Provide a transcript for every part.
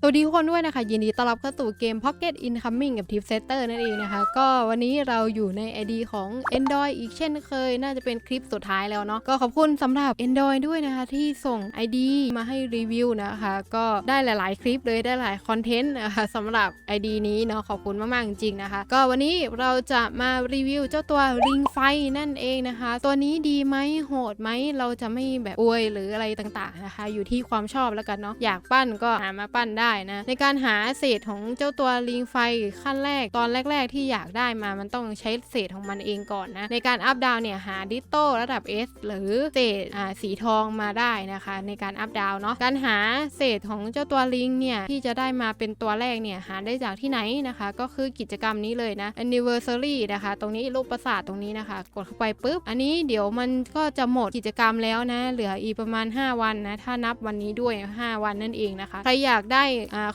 สวัสดีทุกคนด้วยนะคะ ยินดีต้อนรับเข้าสู่เกม Pocket Incoming กับ Tip Setter นั่นเองนะคะ ก็วันนี้เราอยู่ใน ID ของ Endoy อีกเช่นเคย น่าจะเป็นคลิปสุดท้ายแล้วเนาะก็ขอบคุณสำหรับ Endoy ด้วยนะคะ ที่ส่ง ID มาให้รีวิวนะคะ ก็ได้หลาย ๆ คลิปเลยได้หลายคอนเทนต์นะคะสำหรับ ID นี้เนาะขอบคุณมาก ๆ จริง ๆ นะคะ ก็วันนี้เราจะมารีวิวเจ้าตัวริงไฟนั่นเองนะคะ ตัวนี้ดีไหมโหดไหมเราจะไม่แบบอวยหรืออะไรต่าง ๆ นะคะ อยู่ที่ความชอบแล้วกันเนาะอยากปั้นก็หามาปั้นได้นะ ในการหาเศษของเจ้าตัวลิงไฟขั้นแรกตอนแรก ๆ ที่อยากได้มามันต้องใช้เศษของมันเองก่อนนะ ในการอัพดาวเนี่ยหาดิโต้ระดับ S หรือเศษสีทองมาได้นะคะ ในการอัพดาวเนาะการหาเศษของเจ้าตัวลิงเนี่ยที่จะได้มาเป็นตัวแรกเนี่ยหาได้จากที่ไหนนะคะ ก็คือกิจกรรมนี้เลยนะ anniversary นะคะ ตรงนี้รูปประสาทตรงนี้นะคะ กดเข้าไปปุ๊บ อันนี้เดี๋ยวมันก็จะหมดกิจกรรมแล้วนะ เหลืออีกประมาณ 5 วันนะ ถ้านับวันนี้ด้วย 5 วันนั่นเองนะคะ ใครอยากได้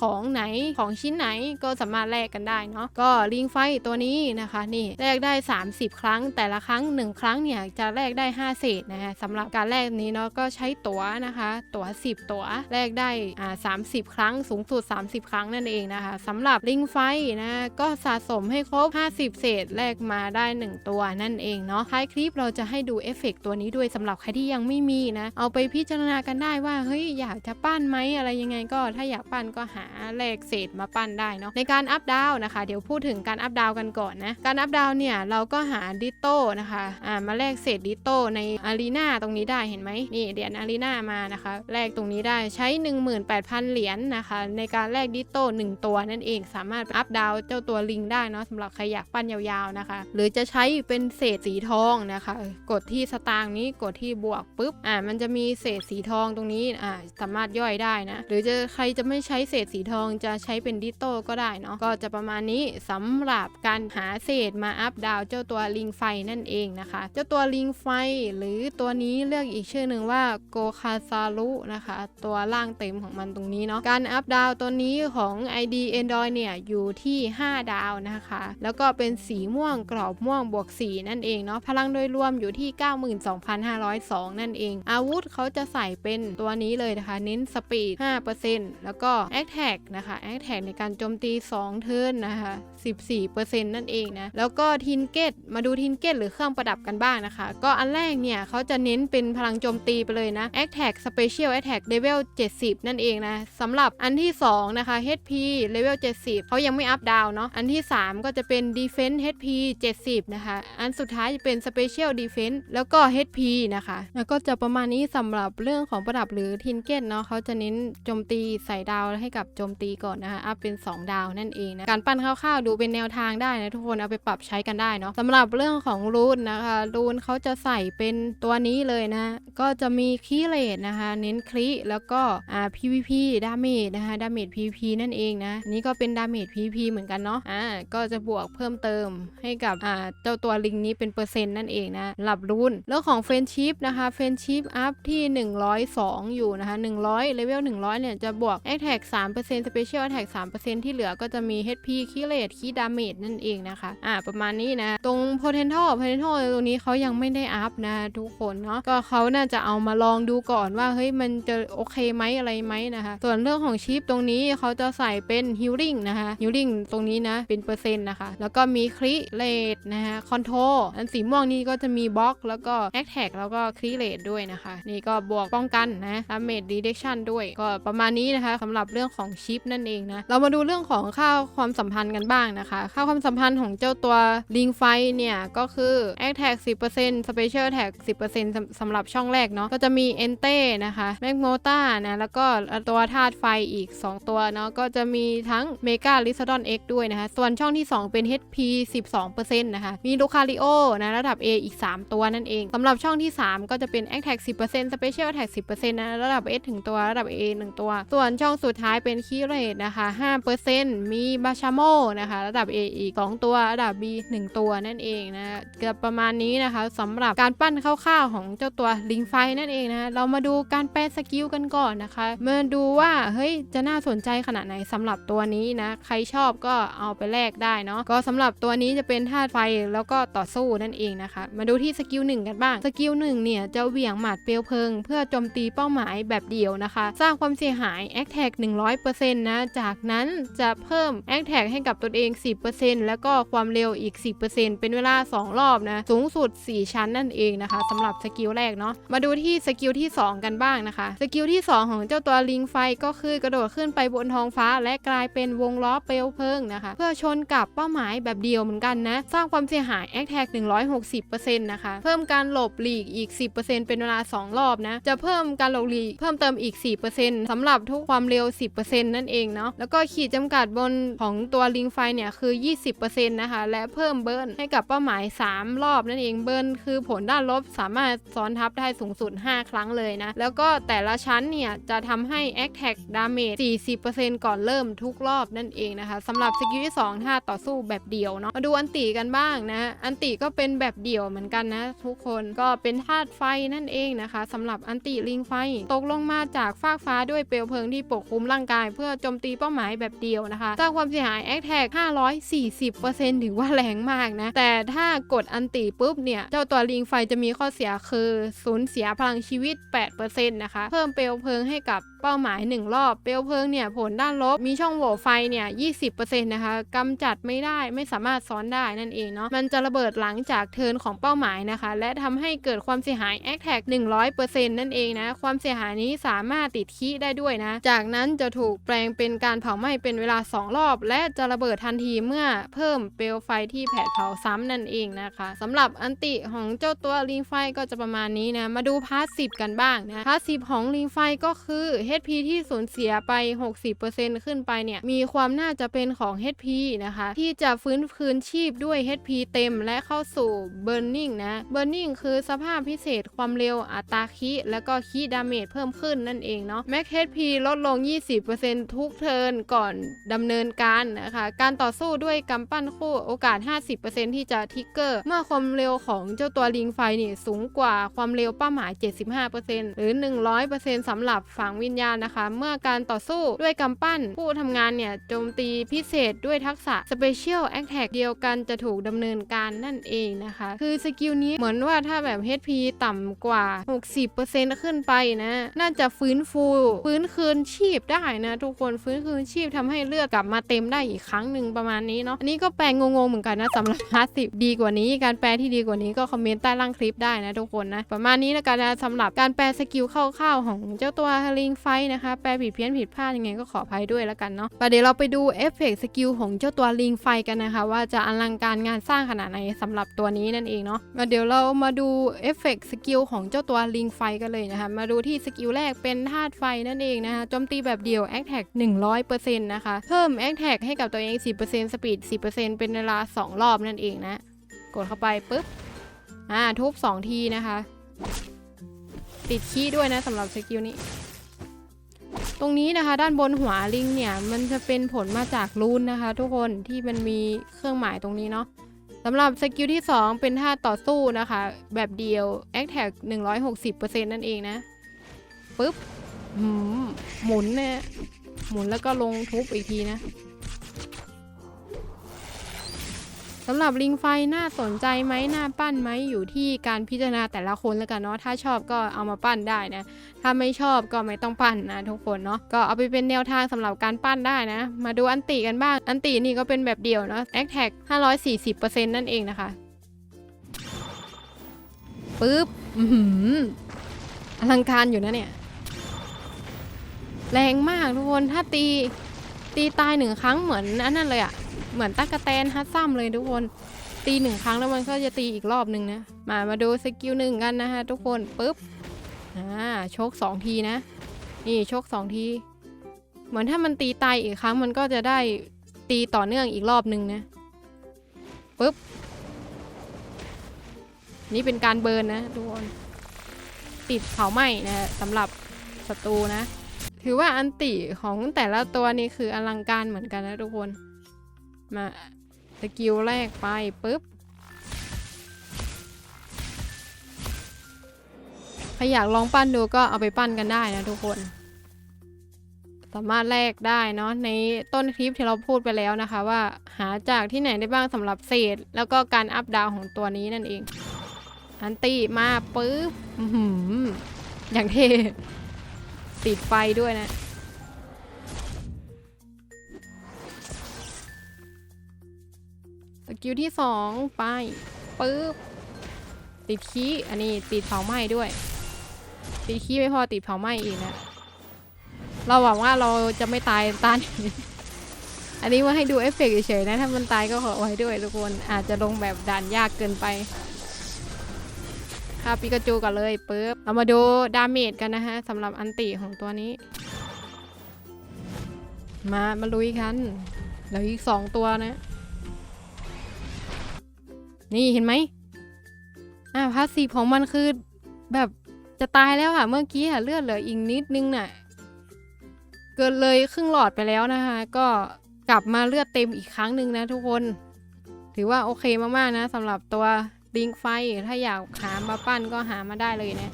ของไหนของชิ้นไหนก็สามารถแลกกันได้เนาะก็ลิงไฟตัวนี้นะคะนี่แลกได้ 30 ครั้ง แต่ละครั้ง 1 ครั้งเนี่ยจะแลกได้ 5 เศษนะคะสำหรับการแลกนี้เนาะก็ใช้ตั๋วนะคะ ตั๋ว 10 ตั๋วแลกได้อ่า30 ครั้งสูงสุด 30 ครั้งนั่นเองนะคะสำหรับลิงไฟนะก็สะสมให้ครบ 50 เศษแลกมาได้ 1 ตัวนั่นเองเนาะท้ายคลิปเราจะให้ดูเอฟเฟกต์ตัวนี้ด้วยสำหรับใครที่ยังไม่มีนะเอาไปพิจารณากันได้ว่าเฮ้ยอยากจะปั้นไหมอะไรยังไงก็ถ้าอยากปั้นก็หาแลกเศษมาปั้นได้เนาะในการอัพดาวนะคะ เดี๋ยวพูดถึงการอัพดาวกันก่อนนะการอัพดาวเนี่ยเราก็หาดิโต้นะคะอ่ามาแลกเศษดิโต้ในอารีนาตรงนี้ได้เห็นไหมนี่เหรียญอารีนามานะคะแลกตรงนี้ได้ใช้ 18,000 เหรียญนะคะ ในการแลกดิโต้1ตัวนั่นเองสามารถอัพดาวเจ้าตัวลิงได้เนาะสำหรับใครอยากปั้นยาวๆนะคะ หรือจะใช้เป็นเศษสีทองนะคะ กดที่สตางค์นี้กดที่บวกปุ๊บอ่ามันจะมีเศษสีทองตรงนี้อ่าสามารถย่อยได้นะหรือจะใครจะไม่ใช้ช้เศษสีทองจะใช้เป็นดิโต้ก็ได้เนาะก็จะประมาณนี้สำหรับการหาเศษมาอัพดาวเจ้าตัวลิงไฟนั่นเองนะคะ เจ้าตัวลิงไฟหรือตัวนี้เรียกอีกชื่อหนึ่งว่าโกคาซารุนะคะ ตัวล่างเต็มของมันตรงนี้เนาะการอัพดาวตัวนี้ของ ID Android เนี่ยอยู่ที่ 5 ดาวนะคะ แล้วก็เป็นสีม่วงกรอบม่วงบวก4นั่นเองเนาะพลังโดยรวมอยู่ที่ 92,502 นั่นเอง อาวุธเขาจะใส่เป็นตัวนี้เลยนะคะ เน้นสปีด 5%แล้วก็แอคแท็กนะคะแอคแท็กในการโจมตี 2 เทิร์นนะคะ 14%นั่นเองนะ แล้วก็ทินเกตมาดูทินเกตหรือเครื่องประดับกันบ้างนะคะ ก็อันแรกเนี่ยเขาจะเน้นเป็นพลังโจมตีไปเลยนะแอคแท็กสเปเชียลแอคแท็กเลเวล70 นั่นเองนะสำหรับอันที่ 2 นะคะ HP เลเวล70 เขายังไม่อัพดาวเนาะอันที่ 3 ก็จะเป็น Defense HP 70 นะคะ อันสุดท้ายจะเป็น Special Defense แล้วก็ HP นะคะ แล้วก็จะประมาณนี้สำหรับเรื่องของประดับหรือทินเกตเนาะเขาจะเน้นโจมตีใส่ดาวให้กับโจมตีก่อนนะคะอัพเป็น 2 ดาวนั่นเองนะการปั้นคร่าวๆดูเป็นแนวทางได้นะทุกคนเอาไปปรับใช้กันได้เนาะสำหรับเรื่องของรูนนะคะรูนเขาจะใส่เป็นตัวนี้เลยนะ ก็จะมีคีเลตนะคะเน้นคลิแล้วก็อ่า PVP ดาเมจนะคะดาเมจ PVP นั่นเองนะนี่ก็เป็นดาเมจ PVP เหมือนกันเนาะอ่าก็จะบวกเพิ่มเติมให้กับอ่าเจ้าตัวลิงนี้เป็นเปอร์เซ็นต์นั่นเองนะหลับรุ่นเรื่องของเฟรนชิพนะคะเฟรนชิพอัพที่ 102 อยู่นะคะ100เลเวล100เนี่ยจะบวก a t t a c k 3% Special Attack 3%ที่เหลือก็จะมี HP คีเลตคีดาเมจนั่นเองนะคะอ่าประมาณนี้นะ ตรง Potential Potential ตรงนี้เขายังไม่ได้อัพนะทุกคนเนาะก็เขาน่าจะเอามาลองดูก่อนว่าเฮ้ยมันจะโอเคไหมอะไรไหมนะคะ ส่วนเรื่องของชิปตรงนี้เขาจะใส่เป็น Healing นะคะ Healing ตรงนี้นะเป็นเปอร์เซ็นต์นะคะ แล้วก็มีคริเลตนะคะคอนโทรอันสีม่วงนี่ก็จะมีบล็อก แล้วก็แอคแท็กแล้วก็คริเลตด้วยนะคะ นี่ก็บวกป้องกันนะดาเมจดีเดชันด้วยก็ประมาณนี้นะคะสำหรับเรื่องของชิปนั่นเองนะ เรามาดูเรื่องของค่าความสัมพันธ์กันบ้างนะคะ ค่าความสัมพันธ์ของเจ้าตัวลิงไฟเนี่ยก็คือ a t t a c k 10% Special Attack 10%สำสำหรับช่องแรกเนาะก็จะมีเอนเต้นะคะแมกโมตานะแล้วก็ตัวธาตุไฟอีก 2 ตัวเนาะก็จะมีทั้งเมกาลิซาดอน X ด้วยนะคะ ส่วนช่องที่ 2 เป็น HP 12%นะคะมีลูคาริโอนะระดับ A อีก 3 ตัวนั่นเองสำหรับช่องที่ 3 ก็จะเป็น a t t a c k 10% Special Attack 10%นะระดับ S ถึงตัวระดับ A 1 ตัว ส่วนช่องสุดท้ายเป็นคีเรตนะคะ5%มีบาชาโมนะคะระดับ A อีก 2 ตัวระดับ B 1 ตัวนั่นเองนะเกือบประมาณนี้นะคะสำหรับการปั้นคร่าวๆของเจ้าตัวลิงไฟนั่นเองนะเรามาดูการแปลสกิลกันก่อนนะคะมาดูว่าเฮ้ยจะน่าสนใจขนาดไหนสำหรับตัวนี้นะใครชอบก็เอาไปแลกได้เนาะก็สำหรับตัวนี้จะเป็นธาตุไฟแล้วก็ต่อสู้นั่นเองนะคะ มาดูที่สกิลหนึ่งกันบ้างสกิลหนึ่งเนี่ยจะเหวี่ยงหมัดเปลวเพลิง เพื่อโจมตีเป้าหมายแบบเดียวนะคะ สร้างความเสียหายแอคแท็ก100%นะ จากนั้นจะเพิ่มแอคแท็กให้กับตนเอง 10%แล้วก็ความเร็วอีก 10%เป็นเวลา 2 รอบนะ สูงสุด 4 ชั้นนั่นเองนะคะสำหรับสกิลแรกเนาะมาดูที่สกิลที่ 2 กันบ้างนะคะสกิลที่ 2 ของเจ้าตัวลิงไฟก็คือกระโดดขึ้นไปบนท้องฟ้า และกลายเป็นวงล้อเปลวเพลิงนะคะ เพื่อชนกับเป้าหมายแบบเดียวเหมือนกันนะ สร้างความเสียหายแอคแท็ก160%นะคะเพิ่มการหลบหลีกอีก 10%เป็นเวลา 2 รอบนะจะเพิ่มการหลบหลีกเพิ่มเติมอีก 4%สำหรับทุกความเร็ว10%นั่นเองเนาะแล้วก็ขีดจำกัดบนของตัวลิงไฟเนี่ยคือ 20%นะคะและเพิ่มเบิร์นให้กับเป้าหมาย 3 รอบนั่นเองเบิร์นคือผลด้านลบสามารถซ้อนทับได้สูงสุด 5 ครั้งเลยนะ แล้วก็แต่ละชั้นเนี่ย จะทำให้ a t t a c k damage 40%ก่อนเริ่มทุกรอบนั่นเองนะคะสำหรับสกิลที่ 2 ถ้าต่อสู้แบบเดี่ยวเนาะมาดูอันติกันบ้างนะ อันติก็เป็นแบบเดี่ยวเหมือนกันนะ ทุกคนก็เป็นธาตุไฟนั่นเองนะคะสำหรับอันติลิงไฟ ตกลงมาจากฟากฟ้าด้วยเปลวเพลิงที่ปกคลุมร่างกายเพื่อโจมตีเป้าหมายแบบเดียวนะคะสร้างความเสียหายแอคแท็ก540%ถือว่าแรงมากนะ แต่ถ้ากดอันติปุ๊บเนี่ย เจ้าตัวลิงไฟจะมีข้อเสียคือสูญเสียพลังชีวิต 8%นะคะ เพิ่มเปลวเพลิงให้กับเป้าหมาย 1 รอบ เปลวเพลิงเนี่ยผลด้านลบ มีช่องโหว่ไฟเนี่ย20%นะคะกำจัดไม่ได้ไม่สามารถซ้อนได้นั่นเองเนาะ มันจะระเบิดหลังจากเทินของเป้าหมายนะคะ และทำให้เกิดความเสียหายแอคแท็ก100%นั่นเองนะ ความเสียหายนี้สามารถติดคีได้ด้วยนะ จากนั้นจะถูกแปลงเป็นการเผาไหม้เป็นเวลา 2 รอบ และจะระเบิดทันทีเมื่อเพิ่มเปลวไฟที่แผดเผาซ้ำนั่นเองนะคะสำหรับอันติของเจ้าตัวลิงไฟก็จะประมาณนี้นะ มาดูพาสซีฟกันบ้างนะ พาสซีฟของลิงไฟก็คือ HP ที่สูญเสียไป 60%ขึ้นไปเนี่ยมีความน่าจะเป็นของ HP นะคะ ที่จะฟื้นคืนชีพด้วย HP เต็มและเข้าสู่ Burning นะ Burning คือสภาพพิเศษความเร็วอัตราคีแล้วก็คีดาเมจเพิ่มขึ้นนั่นเองเนาะ Max HP ลดลง 20%ทุกเทิร์นก่อนดำเนินการนะคะ การต่อสู้ด้วยกำปั้นคู่โอกาส 50%ที่จะทิกเกอร์ เมื่อความเร็วของเจ้าตัวลิงไฟนี่สูงกว่าความเร็วเป้าหมาย 75%หรือ 100%สำหรับฝังวิญญาณนะคะ เมื่อการต่อสู้ด้วยกำปั้น ผู้ทำงานเนี่ยโจมตีพิเศษด้วยทักษะ Special Attack เดียวกันจะถูกดำเนินการนั่นเองนะคะ คือสกิลนี้เหมือนว่าถ้าแบบ HP ต่ำกว่า 60%ขึ้นไปนะ น่าจะฟื้นฟู ฟื้นคืนชีพได้นะ ทุกคนฟื้นคืนชีพทำให้เลือดกลับมาเต็มได้อีกครั้งหนึ่งประมาณนี้เนาะอันนี้ก็แปลงงงๆเหมือนกันนะสำหรับพาสซีฟดีกว่านี้ การแปลที่ดีกว่านี้ก็คอมเมนต์ใต้ล่างคลิปได้นะทุกคนนะประมาณนี้แล้วกันนะสำหรับการแปลสกิลคร่าวๆของเจ้าตัวลิงไฟนะคะ แปลผิดเพี้ยนผิดพลาดยังไงก็ขออภัยด้วยแล้วกันเนาะประเดี๋ยวเราไปดูเอฟเฟกต์สกิลของเจ้าตัวลิงไฟกันนะคะ ว่าจะอลังการงานสร้างขนาดไหนสำหรับตัวนี้นั่นเองเนาะมาเดี๋ยวเรามาดูเอฟเฟกต์สกิลของเจ้าตัวลิงไฟกันเลยนะคะ มาดูที่สกิลแรกเป็นธาตุไฟนั่นเองนะคะโจมตีแบบเดียวแอคแท็ก100%นต์นะคะ เพิ่มแอคแท็กให้กับตัวเอง10%สปีด10%เปอร์เซ็นต์เป็นเวลา2รอบนั่นเองนะ กดเข้าไปปุ๊บอ่าทุบ2ทีนะคะ ติดขี้ด้วยนะสำหรับสกิลนี้ ตรงนี้นะคะ ด้านบนหัวลิงเนี่ยมันจะเป็นผลมาจากรูนนะคะ ทุกคนที่มันมีเครื่องหมายตรงนี้เนาะสำหรับสกิลที่ 2 เป็นท่าต่อสู้นะคะ แบบเดียว a c t a c 160%นั่นเองนะปึ๊บหมหมุนเนี่ยหมุนแล้วก็ลงทุบอีกทีนะ สำหรับลิงไฟน่าสนใจไหมน่าปั้นไหมอยู่ที่การพิจารณาแต่ละคนแล้วกันเนาะถ้าชอบก็เอามาปั้นได้นะถ้าไม่ชอบก็ไม่ต้องปั้นนะทุกคนเนาะก็เอาไปเป็นแนวทางสำหรับการปั้นได้นะ มาดูอันติกันบ้างอันตินี่ก็เป็นแบบเดียวเนาะแอคแท็ก540%นั่นเองนะคะปึ๊บอือหืออลังการอยู่นะเนี่ย แรงมากทุกคนถ้าตีตีตายหนึ่งครั้งเหมือนอันนั้นเลยอะ เหมือนตั๊กแตนฮัตซัมเลยทุกคน ตีหนึ่งครั้งแล้วมันก็จะตีอีกรอบหนึ่งนะ มามาดูสกิลหนึ่งกันนะฮะทุกคนปุ๊บอ่าโชคสองทีนะ นี่โชคสองที เหมือนถ้ามันตีตายอีกครั้งมันก็จะได้ตีต่อเนื่องอีกรอบหนึ่งนะปุ๊บนี่เป็นการเบิร์นนะทุกคนติดเผาไหม้นะฮะสำหรับศัตรูนะ ถือว่าอันติของแต่ละตัวนี่คืออลังการเหมือนกันนะทุกคน มาสกิลแรกไปปุ๊บ ใครอยากลองปั้นดูก็เอาไปปั้นกันได้นะทุกคน สามารถแลกได้เนาะในต้นคลิปที่เราพูดไปแล้วนะคะ ว่าหาจากที่ไหนได้บ้างสำหรับเศษ แล้วก็การอัพดาวของตัวนี้นั่นเอง อันตีมาปุ๊บอื้อหืออย่างเท่ติดไฟด้วยนะ กิลที่สองไปปึ๊บติดขี้อันนี้ติดเผาไหม้ด้วย ติดขี้ไม่พอติดเผาไหม้อีกนะ เราหวังว่าเราจะไม่ตายตานอันนี้ว่าให้ดูเอฟเฟกต์เฉยๆนะ ถ้ามันตายก็ขอไว้ด้วยทุกคน อาจจะลงแบบด่านยากเกินไปค่าปิกาจูก่อนเลยปึ๊บเรามาดูดาเมจกันนะฮะสำหรับอันติของตัวนี้ มามาลุยกันเหลืออีกสองตัวนะ นี่เห็นไหมอ่าพาสีของมันคือแบบจะตายแล้วค่ะ เมื่อกี้ค่ะเลือดเหลืออีกนิดนึงน่ะ เกินเลยครึ่งหลอดไปแล้วนะคะ ก็กลับมาเลือดเต็มอีกครั้งหนึ่งนะทุกคน ถือว่าโอเคมากๆนะสำหรับตัวลิงไฟ ถ้าอยากหามาปั้นก็หามาได้เลยนะ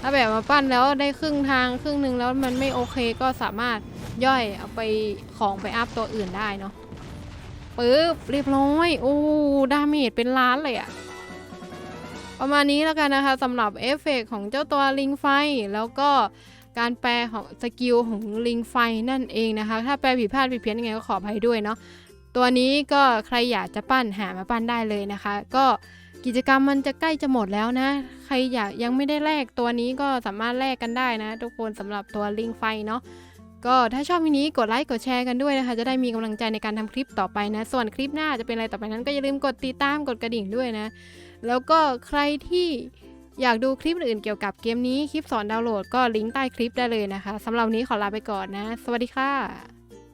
ถ้าแบบมาปั้นแล้วได้ครึ่งทางครึ่งหนึ่งแล้วมันไม่โอเคก็สามารถย่อยเอาไปของไปอัพตัวอื่นได้เนาะ ปึ๊บเรียบร้อย โอ้ดาเมจเป็นล้านเลยอะประมาณนี้แล้วกันนะคะสำหรับเอฟเฟกต์ของเจ้าตัวลิงไฟ แล้วก็การแปลของสกิลของลิงไฟนั่นเองนะคะ ถ้าแปลผิดพลาดผิดเพี้ยนยังไงก็ขออภัยด้วยเนาะตัวนี้ก็ใครอยากจะปั้นหามาปั้นได้เลยนะคะ ก็กิจกรรมมันจะใกล้จะหมดแล้วนะ ใครอยากยังไม่ได้แลกตัวนี้ก็สามารถแลกกันได้นะ ทุกคนสำหรับตัวลิงไฟเนาะ ก็ถ้าชอบวิดีโอนี้กดไลค์กดแชร์กันด้วยนะคะ จะได้มีกำลังใจในการทำคลิปต่อไปนะ ส่วนคลิปหน้าจะเป็นอะไรต่อไปนั้นก็อย่าลืมกดติดตามกดกระดิ่งด้วยนะ แล้วก็ใครที่อยากดูคลิปอื่นเกี่ยวกับเกมนี้คลิปสอนดาวน์โหลดก็ลิงก์ใต้คลิปได้เลยนะคะสำหรับนี้ขอลาไปก่อนนะ สวัสดีค่ะ